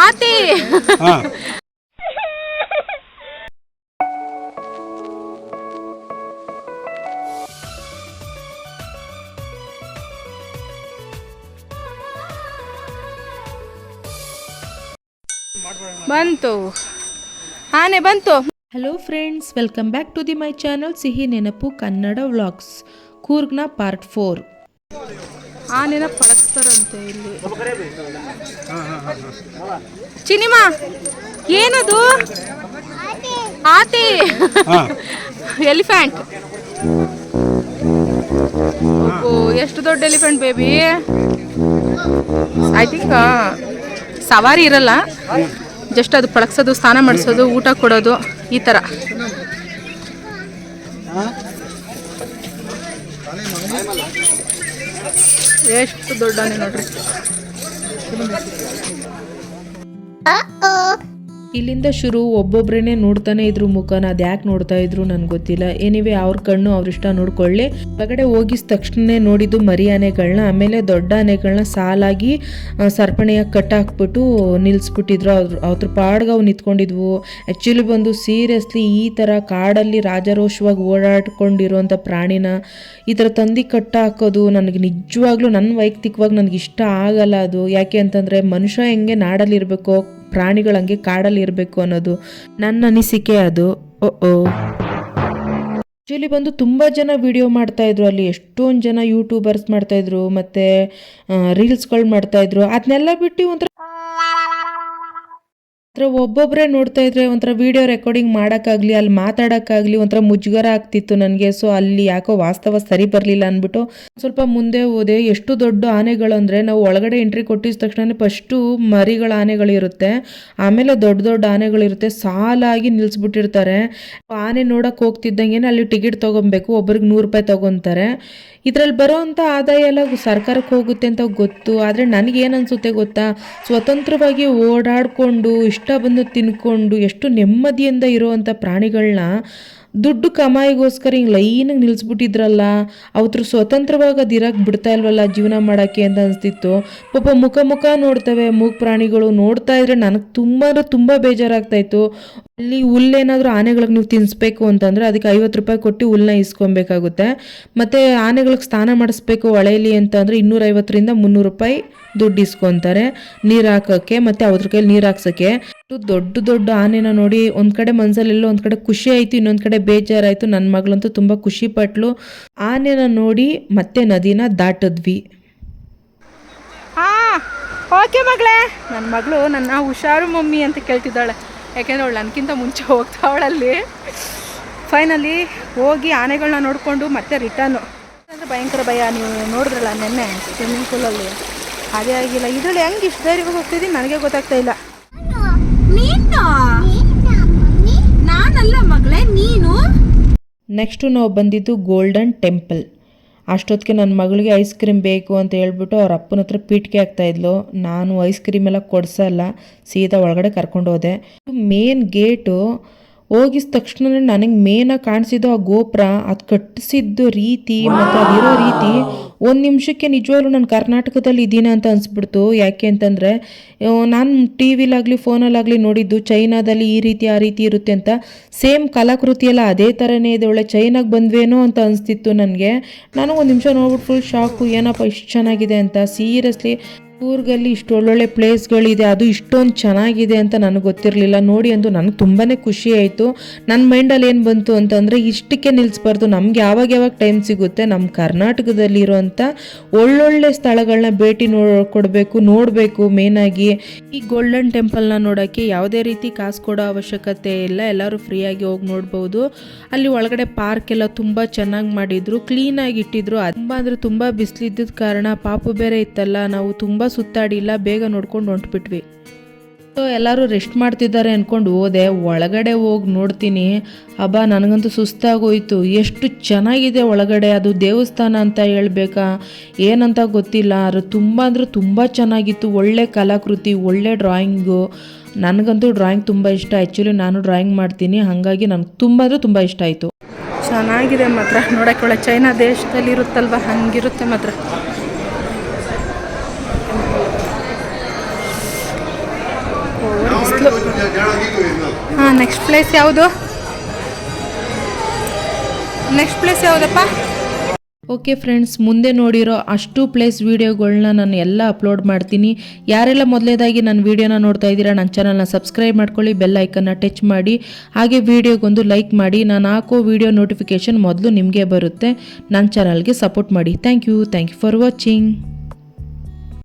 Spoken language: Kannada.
ಆತಿ. ಹಾ. ಬಂತು. ಆನೆ ಬಂತು. Hello friends welcome back to the my channel Sihi Nenapu Kannada vlogs ಕೂರ್ಗ್ನ part four ಆನೆನ ಪಳಗಿಸ್ತಾರಂತೆ ಇಲ್ಲಿ. ಚಿನಿಮಾ ಏನದು? ಆತಿ. ಎಲಿಫೆಂಟ್. ಓ ಎಷ್ಟು ದೊಡ್ಡ ಎಲಿಫೆಂಟ್ ಬೇಬಿ. ಐ ಥಿಂಕ್ ಸವಾರಿ ಇರಲ್ಲ. ಜಸ್ಟ್ ಅದು ಪಳಗ್ಸೋದು ಸ್ನಾನ ಮಾಡಿಸೋದು ಊಟ ಕೊಡೋದು ಈ ಥರ ಎಷ್ಟು ದೊಡ್ಡ ನೋಡ್ರಿ. ಇಲ್ಲಿಂದ ಶುರು ಒಬ್ಬೊಬ್ರೇನೆ ನೋಡ್ತಾನೆ ಇದ್ರು ಮುಖನ ಅದು ಯಾಕೆ ನೋಡ್ತಾ ಇದ್ರು ನನ್ಗೆ ಗೊತ್ತಿಲ್ಲ. ಏನಿವೆ ಅವ್ರ ಕಣ್ಣು ಅವ್ರ ಇಷ್ಟ ನೋಡ್ಕೊಳ್ಳಿ. ಒಳಗಡೆ ಹೋಗಿದ ತಕ್ಷಣ ನೋಡಿದ್ದು ಮರಿ ಆನೆಗಳನ್ನ ಆಮೇಲೆ ದೊಡ್ಡ ಆನೆಗಳನ್ನ ಸಾಲಾಗಿ ಸರ್ಪಣೆಯ ಕಟ್ ಕಟ್ಟಾಕ್ಬಿಟ್ಟು ನಿಲ್ಲಿಸ್ಬಿಟ್ಟಿದ್ರು ಅವ್ರ ಅವ್ರ ಪಾಡ್ಗೆ ಅವು ನಿಂತ್ಕೊಂಡಿದ್ವು. ಆ್ಯಕ್ಚುಲಿ ಬಂದು ಸೀರಿಯಸ್ಲಿ ಈ ಥರ ಕಾಡಲ್ಲಿ ರಾಜಾರೋಷವಾಗಿ ಓಡಾಡ್ಕೊಂಡಿರುವಂಥ ಪ್ರಾಣಿನ ಈ ಥರ ತಂದು ಕಟ್ಟ ಹಾಕೋದು ನನಗೆ ನಿಜವಾಗ್ಲೂ ನನ್ನ ವೈಯಕ್ತಿಕವಾಗಿ ನನಗೆ ಇಷ್ಟ ಆಗಲ್ಲ ಅದು. ಯಾಕೆ ಅಂತಂದರೆ ಮನುಷ್ಯ ಹೆಂಗೆ ನಾಡಲ್ಲಿರಬೇಕು ಪ್ರಾಣಿಗಳು ಹಂಗೆ ಕಾಡಲ್ಲಿ ಇರಬೇಕು ಅನ್ನೋದು ನನ್ನ ಅನಿಸಿಕೆ ಅದು. ಓ ಓ ಆ್ಯಕ್ಚುಲಿ ಬಂದು ತುಂಬ ಜನ ವಿಡಿಯೋ ಮಾಡ್ತಾಯಿದ್ರು ಅಲ್ಲಿ, ಎಷ್ಟೊಂದು ಜನ ಯೂಟ್ಯೂಬರ್ಸ್ ಮಾಡ್ತಾಯಿದ್ರು ಮತ್ತೆ ರೀಲ್ಸ್ಗಳು ಮಾಡ್ತಾಯಿದ್ರು ಅದನ್ನೆಲ್ಲ ಬಿಟ್ಟು ಒಂಥರ ಒಂಥರ ಒಬ್ಬೊಬ್ಬರೇ ನೋಡ್ತಾ ಇದ್ರೆ ಒಂಥರ ವಿಡಿಯೋ ರೆಕಾರ್ಡಿಂಗ್ ಮಾಡೋಕ್ಕಾಗಲಿ, ಅಲ್ಲಿ ಮಾತಾಡೋಕ್ಕಾಗಲಿ ಒಂಥರ ಮುಜುಗರ ಆಗ್ತಿತ್ತು ನನಗೆ. ಸೊ ಅಲ್ಲಿ ಯಾಕೋ ವಾಸ್ತವ ಸರಿ ಬರಲಿಲ್ಲ ಅಂದ್ಬಿಟ್ಟು ಸ್ವಲ್ಪ ಮುಂದೆ ಹೋದೆ. ಎಷ್ಟು ದೊಡ್ಡ ಆನೆಗಳು ಅಂದರೆ ನಾವು ಒಳಗಡೆ ಎಂಟ್ರಿ ಕೊಟ್ಟಿದ ತಕ್ಷಣ ಫಸ್ಟು ಮರಿಗಳ ಆನೆಗಳಿರುತ್ತೆ. ಆಮೇಲೆ ದೊಡ್ಡ ದೊಡ್ಡ ಆನೆಗಳಿರುತ್ತೆ. ಸಾಲಾಗಿ ನಿಲ್ಲಿಸ್ಬಿಟ್ಟಿರ್ತಾರೆ ಆನೆ ನೋಡಕ್ಕೆ ಹೋಗ್ತಿದ್ದಂಗೆ ಅಲ್ಲಿ ಟಿಕೆಟ್ ತೊಗೊಬೇಕು. ಒಬ್ರಿಗೆ ನೂರು ರೂಪಾಯಿ ತೊಗೊತಾರೆ. ಇದರಲ್ಲಿ ಬರೋವಂಥ ಆದಾಯ ಎಲ್ಲ ಸರ್ಕಾರಕ್ಕೆ ಹೋಗುತ್ತೆ ಅಂತ ಗೊತ್ತು. ಆದರೆ ನನಗೇನು ಅನಿಸುತ್ತೆ ಗೊತ್ತಾ? ಸ್ವತಂತ್ರವಾಗಿ ಓಡಾಡಿಕೊಂಡು ಇಷ್ಟ ಬಂದು ತಿನ್ಕೊಂಡು ಎಷ್ಟು ನೆಮ್ಮದಿಯಿಂದ ಇರುವಂಥ ಪ್ರಾಣಿಗಳನ್ನ ದುಡ್ಡು ಕಮಾಯಿಗೋಸ್ಕರ ಹಿಂಗೆ ಲೈನಾಗಿ ನಿಲ್ಲಿಸ್ಬಿಟ್ಟಿದ್ರಲ್ಲ ಅವತ್ರ ಸ್ವತಂತ್ರವಾಗಿ ಅದು ಇರಕ್ಕೆ ಬಿಡ್ತಾ ಇಲ್ವಲ್ಲ ಜೀವನ ಮಾಡೋಕ್ಕೆ ಅಂತ ಅನಿಸ್ತಿತ್ತು. ಪಾಪ ಮುಖ ಮುಖ ನೋಡ್ತವೆ, ಮೂಗ್ ಪ್ರಾಣಿಗಳು ನೋಡ್ತಾ ಇದ್ರೆ ನನಗೆ ತುಂಬ ಅಂದರೆ ತುಂಬ ಬೇಜಾರಾಗ್ತಾಯಿತ್ತು ಅಲ್ಲಿ ಹುಲ್ಲೇನಾದರೂ ಆನೆಗಳಿಗೆ ನೀವು ತಿನ್ನಿಸ್ಬೇಕು ಅಂತಂದರೆ ಅದಕ್ಕೆ ಐವತ್ತು ರೂಪಾಯಿ ಕೊಟ್ಟು ಹುಲ್ಲನ್ನ ಇಸ್ಕೊಬೇಕಾಗುತ್ತೆ. ಮತ್ತು ಆನೆಗಳಿಗೆ ಸ್ನಾನ ಮಾಡಿಸ್ಬೇಕು ಹೊಳೆಯಲ್ಲಿ ಅಂತಂದರೆ ಇನ್ನೂರೈವತ್ತರಿಂದ ಮುನ್ನೂರು ರೂಪಾಯಿ ದುಡ್ಡು ಇಸ್ಕೊತಾರೆ ನೀರು ಹಾಕೋಕ್ಕೆ, ಮತ್ತು ಅವ್ರ ಕೈಲಿ ನೀರು ಹಾಕ್ಸೋಕ್ಕೆ. ಅಷ್ಟು ದೊಡ್ಡ ದೊಡ್ಡ ಆನೆನ ನೋಡಿ ಒಂದು ಕಡೆ ಮನಸ್ಸಲ್ಲೆಲ್ಲೋ ಒಂದು ಕಡೆ ಖುಷಿ ಆಯಿತು, ಇನ್ನೊಂದು ಕಡೆ ಬೇಜಾರಾಯಿತು. ನನ್ನ ಮಗಳಂತೂ ತುಂಬ ಖುಷಿ ಪಟ್ಲು. ಆನೆನ ನೋಡಿ ಮತ್ತೆ ನದಿನ ದಾಟದ್ವಿ. ಓಕೆ ಮಗಳೇ. ನನ್ನ ಮಗಳು ನನ್ನ ಹುಷಾರು ಮಮ್ಮಿ ಅಂತ ಕೇಳ್ತಿದ್ದಾಳೆ. ಯಾಕೆಂದ್ರೆ ಅವಳು ನನಗಿಂತ ಮುಂಚೆ ಹೋಗ್ತಾವಳಲ್ಲಿ ಫೈನಲಿ ಹೋಗಿ ಆನೆಗಳನ್ನ ನೋಡಿಕೊಂಡು ಮತ್ತೆ ರಿಟರ್ನು ಅಂದರೆ ಭಯಂಕರ ಭಯ. ನೀವು ನೋಡಿದ್ರಲ್ಲ ನೆನ್ನೆ ಸ್ವಿಮ್ಮಿಂಗ್ ಪೂಲಲ್ಲಿ ಅದೇ ಆಗಿಲ್ಲ. ಇದರಲ್ಲಿ ಹೆಂಗೆ ಇಷ್ಟು ಧೈರ್ಯವಾಗಿ ಹೋಗ್ತಿದ್ದೀನಿ ನನಗೆ ಗೊತ್ತಾಗ್ತಾ ಇಲ್ಲ. ಮಗಳೇ, ನೀನು? ನೆಕ್ಸ್ಟು ನಾವು ಬಂದಿದ್ದು ಗೋಲ್ಡನ್ ಟೆಂಪಲ್ ಅಷ್ಟೊತ್ತಿಗೆ ನನ್ನ ಮಗಳಿಗೆ ಐಸ್ ಕ್ರೀಮ್ ಬೇಕು ಅಂತ ಹೇಳ್ಬಿಟ್ಟು ಅವ್ರ ಅಪ್ಪನ ಹತ್ರ ಪೀಟಿಕೆ ಆಗ್ತಾಯಿದ್ಲು ನಾನು ಐಸ್ ಕ್ರೀಮ್ ಎಲ್ಲ ಕೊಡ್ಸಲ್ಲ, ಸೀದಾ ಒಳಗಡೆ ಕರ್ಕೊಂಡು ಹೋದೆ ಮೇನ್ ಗೇಟು ಹೋಗಿದ ತಕ್ಷಣ ನನಗೆ ಮೇನಾಗಿ ಕಾಣಿಸಿದ್ದು ಆ ಗೋಪುರ, ಅದು ಕಟ್ಟಿಸಿದ್ದು ರೀತಿ ಮತ್ತು ಅದಿರೋ ರೀತಿ ಒಂದು ನಿಮಿಷಕ್ಕೆ ನಿಜವಾಗ್ಲೂ ನಾನು ಕರ್ನಾಟಕದಲ್ಲಿ ಇದ್ದೀನಿ ಅಂತ ಅನಿಸ್ಬಿಡ್ತು. ಯಾಕೆ ಅಂತಂದರೆ ನಾನು ಟಿ ವಿಲಾಗಲಿ, ಫೋನಲ್ಲಾಗಲಿ ನೋಡಿದ್ದು ಚೈನಾದಲ್ಲಿ ಈ ರೀತಿ, ಆ ರೀತಿ ಇರುತ್ತೆ ಅಂತ. ಸೇಮ್ ಕಲಾಕೃತಿಯೆಲ್ಲ ಅದೇ ಥರನೇ ಇದೆ, ಒಳ್ಳೆ ಚೈನಾಗೆ ಬಂದ್ವೇನೋ ಅಂತ ಅನಿಸ್ತಿತ್ತು ನನಗೆ. ನಾನು ಒಂದು ನಿಮಿಷ ನೋಡ್ಬಿಟ್ಟು ಫುಲ್ ಶಾಕು ಏನಪ್ಪ ಇಷ್ಟು ಚೆನ್ನಾಗಿದೆ ಅಂತ. ಸೀರಿಯಸ್ಲಿ ಕೂರ್ಗಲ್ಲಿ ಇಷ್ಟು ಒಳ್ಳೊಳ್ಳೆ ಪ್ಲೇಸ್ಗಳಿದೆ, ಅದು ಇಷ್ಟೊಂದು ಚೆನ್ನಾಗಿದೆ ಅಂತ ನನಗೆ ಗೊತ್ತಿರಲಿಲ್ಲ. ನೋಡಿ ಅಂದು ನನಗೆ ತುಂಬಾ ಖುಷಿ ಆಯಿತು. ನನ್ನ ಮೈಂಡಲ್ಲಿ ಏನು ಬಂತು ಅಂತಂದರೆ ಇಷ್ಟಕ್ಕೆ ನಿಲ್ಲಿಸ್ಬಾರ್ದು ನಮ್ಗೆ ಯಾವಾಗ ಯಾವಾಗ ಟೈಮ್ ಸಿಗುತ್ತೆ ನಮ್ಮ ಕರ್ನಾಟಕದಲ್ಲಿರುವಂಥ ಒಳ್ಳೊಳ್ಳೆ ಸ್ಥಳಗಳನ್ನ ಭೇಟಿ ಕೊಡಬೇಕು, ನೋಡಬೇಕು ಮೇನಾಗಿ ಈ ಗೋಲ್ಡನ್ ಟೆಂಪಲ್ನ ನೋಡೋಕ್ಕೆ ಯಾವುದೇ ರೀತಿ ಕಾಸು ಕೊಡೋ ಅವಶ್ಯಕತೆ ಇಲ್ಲ. ಎಲ್ಲರೂ ಫ್ರೀಯಾಗಿ ಹೋಗಿ ನೋಡ್ಬೋದು. ಅಲ್ಲಿ ಒಳಗಡೆ ಪಾರ್ಕ್ ಎಲ್ಲ ತುಂಬ ಚೆನ್ನಾಗಿ ಮಾಡಿದ್ರು. ಕ್ಲೀನಾಗಿ ಇಟ್ಟಿದ್ರು. ತುಂಬ ಅಂದರೆ ತುಂಬ ಬಿಸಿಲಿದ್ದ ಕಾರಣ ಪಾಪು ಬೇರೆ ಇತ್ತಲ್ಲ. ನಾವು ತುಂಬ ಸುತ್ತಾಡಿಲ್ಲ ಬೇಗ ನೋಡ್ಕೊಂಡು ಹೊಂಟ್ಬಿಟ್ವಿ. ಸೊ ಎಲ್ಲರೂ ರೆಸ್ಟ್ ಮಾಡ್ತಿದ್ದಾರೆ ಅಂದ್ಕೊಂಡು ಹೋದೆ. ಒಳಗಡೆ ಹೋಗಿ ನೋಡ್ತೀನಿ. ಹಬ್ಬ ನನಗಂತೂ ಸುಸ್ತಾಗೋಯ್ತು. ಎಷ್ಟು ಚೆನ್ನಾಗಿದೆ ಒಳಗಡೆ. ಅದು ದೇವಸ್ಥಾನ ಅಂತ ಹೇಳಬೇಕಾ? ಏನಂತ ಗೊತ್ತಿಲ್ಲ. ಅದು ತುಂಬ ಅಂದರೆ ತುಂಬ ಚೆನ್ನಾಗಿತ್ತು. ಒಳ್ಳೆ ಕಲಾಕೃತಿ, ಒಳ್ಳೆ ಡ್ರಾಯಿಂಗು ನನಗಂತೂ ಡ್ರಾಯಿಂಗ್ ತುಂಬ ಇಷ್ಟ. ಆ್ಯಕ್ಚುಲಿ ನಾನು ಡ್ರಾಯಿಂಗ್ ಮಾಡ್ತೀನಿ. ಹಾಗಾಗಿ ನನಗೆ ತುಂಬ ಅಂದರೆ ತುಂಬ ಇಷ್ಟ ಆಯಿತು. ಚೆನ್ನಾಗಿದೆ ಮಾತ್ರ. ನೋಡೋಕ್ಕೆ ಚೈನಾ ದೇಶದಲ್ಲಿ ಇರುತ್ತಲ್ವ ಹಂಗಿರುತ್ತೆ ಮಾತ್ರ. ಹಾಂ ನೆಕ್ಸ್ಟ್ ಪ್ಲೇಸ್ ಯಾವುದು? ನೆಕ್ಸ್ಟ್ ಪ್ಲೇಸ್ ಯಾವುದಪ್ಪ? ಓಕೆ ಫ್ರೆಂಡ್ಸ್ ಮುಂದೆ ನೋಡಿರೋ ಅಷ್ಟು ಪ್ಲೇಸ್ ವೀಡಿಯೋಗಳನ್ನ ನಾನು ಎಲ್ಲ ಅಪ್ಲೋಡ್ ಮಾಡ್ತೀನಿ. ಯಾರೆಲ್ಲ ಮೊದಲೇದಾಗಿ ನನ್ನ ವೀಡಿಯೋನ ನೋಡ್ತಾ ಇದ್ದೀರಾ, ನನ್ನ ಚಾನಲ್ನ ಸಬ್ಸ್ಕ್ರೈಬ್ ಮಾಡ್ಕೊಳ್ಳಿ ಬೆಲ್ ಐಕನ್ನ ಟಚ್ ಮಾಡಿ. ಹಾಗೆ ವೀಡಿಯೋಗೊಂದು ಲೈಕ್ ಮಾಡಿ, ನಾನು ಹಾಕೋ ವೀಡಿಯೋ ನೋಟಿಫಿಕೇಷನ್ ಮೊದಲು ನಿಮಗೆ ಬರುತ್ತೆ. ನನ್ನ ಚಾನಲ್ಗೆ ಸಪೋರ್ಟ್ ಮಾಡಿ. Thank you thank you for watching